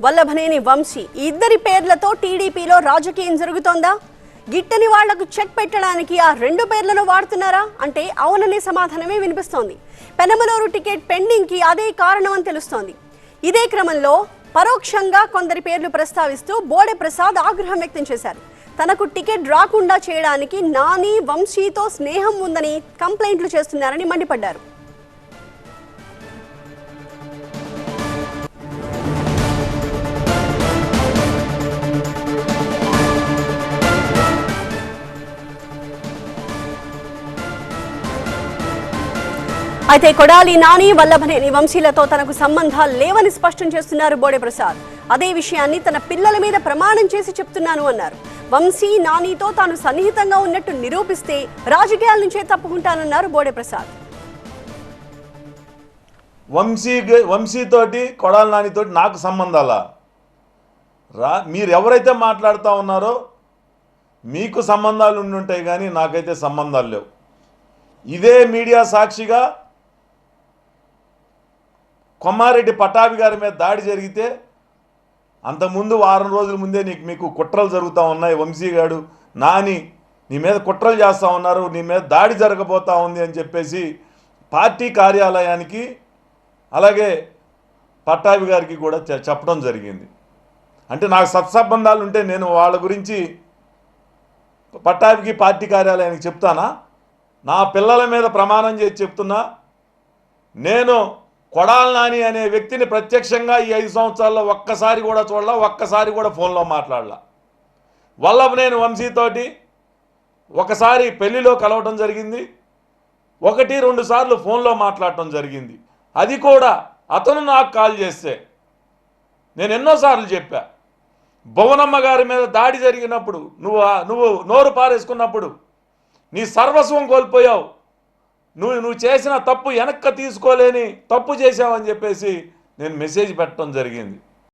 వల్లభనేని వంశీ ఇద్దరి పేర్లతో టీడీపీలో రాజకీయం జరుగుతోందా? గిట్టని వాళ్ళకు చెక్ పెట్టడానికి ఆ రెండు పేర్లను వాడుతున్నారా? అంటే అవుననే సమాధానమే వినిపిస్తోంది. పెనమలూరు టికెట్ పెండింగ్కి అదే కారణం అని తెలుస్తోంది. ఇదే క్రమంలో పరోక్షంగా కొందరి పేర్లు ప్రస్తావిస్తూ బోడే ప్రసాద్ ఆగ్రహం వ్యక్తం చేశారు. తనకు టికెట్ రాకుండా చేయడానికి నాని వంశీతో స్నేహం ఉందని కంప్లైంట్లు చేస్తున్నారని మండిపడ్డారు. అయితే కొడాలి నాని వల్లభనేని వంశీలతో తనకు సంబంధాలు లేవని స్పష్టం చేస్తున్నారు బోడే ప్రసాద్ అదే విషయాన్ని తన పిల్లల మీద ప్రమాణం చేసి చెప్తున్నాను అన్నారు. వంశీ నానితో తాను సన్నిహితంగా ఉన్నట్టు నిరూపిస్తే రాజకీయాల నుంచే తప్పుకుంటానన్నారు బోడే ప్రసాద్ వంశీ వంశీతోటి కొడాలి నానితోటి నాకు సంబంధాలా? రా మీరు ఎవరైతే మాట్లాడుతూ ఉన్నారో మీకు సంబంధాలు ఉండి ఉంటాయి కానీ నాకైతే సంబంధాలు లేవు. ఇదే మీడియా సాక్షిగా కొమ్మారెడ్డి పటాభి గారి మీద దాడి జరిగితే అంతకుముందు వారం రోజుల ముందే నీకు మీకు కుట్రలు జరుగుతూ ఉన్నాయి వంశీ గారు నాని నీ మీద కుట్రలు చేస్తూ ఉన్నారు నీ మీద దాడి జరగబోతా ఉంది అని చెప్పేసి పార్టీ కార్యాలయానికి అలాగే పట్టాభి గారికి కూడా చెప్పడం జరిగింది. అంటే నాకు సత్సంబంధాలు ఉంటే నేను వాళ్ళ గురించి పట్టాభికి పార్టీ కార్యాలయానికి చెప్తానా? నా పిల్లల మీద ప్రమాణం చేసి చెప్తున్నా? నేను కొడాల నాని అనే వ్యక్తిని ప్రత్యక్షంగా ఈ ఐదు సంవత్సరాల్లో ఒక్కసారి కూడా చూడలా ఒక్కసారి కూడా ఫోన్లో మాట్లాడలా. వల్లభనేని వంశీతోటి ఒకసారి పెళ్ళిలో కలవటం జరిగింది. ఒకటి రెండు సార్లు ఫోన్లో మాట్లాడటం జరిగింది. అది కూడా అతను నాకు కాల్ చేస్తే నేను ఎన్నోసార్లు చెప్పా. భువనమ్మ గారి మీద దాడి జరిగినప్పుడు నువ్వు నువ్వు నోరు పారేసుకున్నప్పుడు నీ సర్వస్వం కోల్పోయావు. నువ్వు నువ్వు చేసిన తప్పు వెనక్కి తీసుకోలేని తప్పు చేశావని చెప్పేసి నేను మెసేజ్ పెట్టడం జరిగింది.